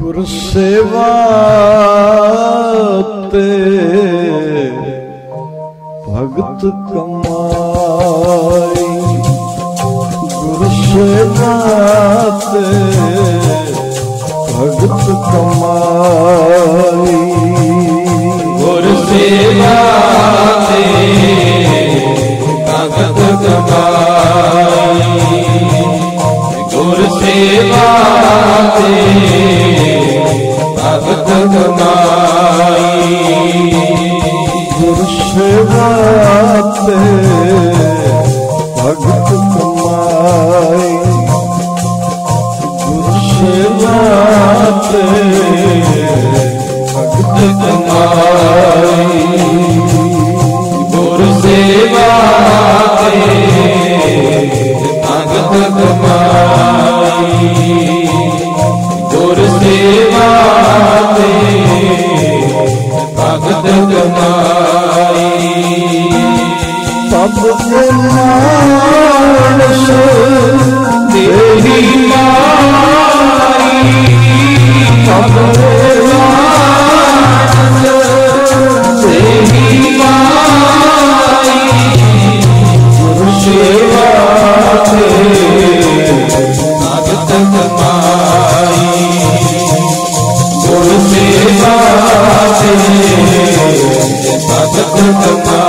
ਗੁਰ ਸੇਵਾ ਤੇ ਭਗਤ ਕਮਾਈ। ਗੁਰ ਸੇਵਾ ਤੇ ਭਗਤ ਕਮਾਈ। ਸੇਵਾ ਭਗਤ ਕਮਾਈ ਗੁਰ ਸੇਵਾ ਭਗਤ ਕਮਾਈ ਗੁਰ ਸੇਵਾ ਤੇ ਭਗਤ ਕਮਾਈ رب سلنا Allah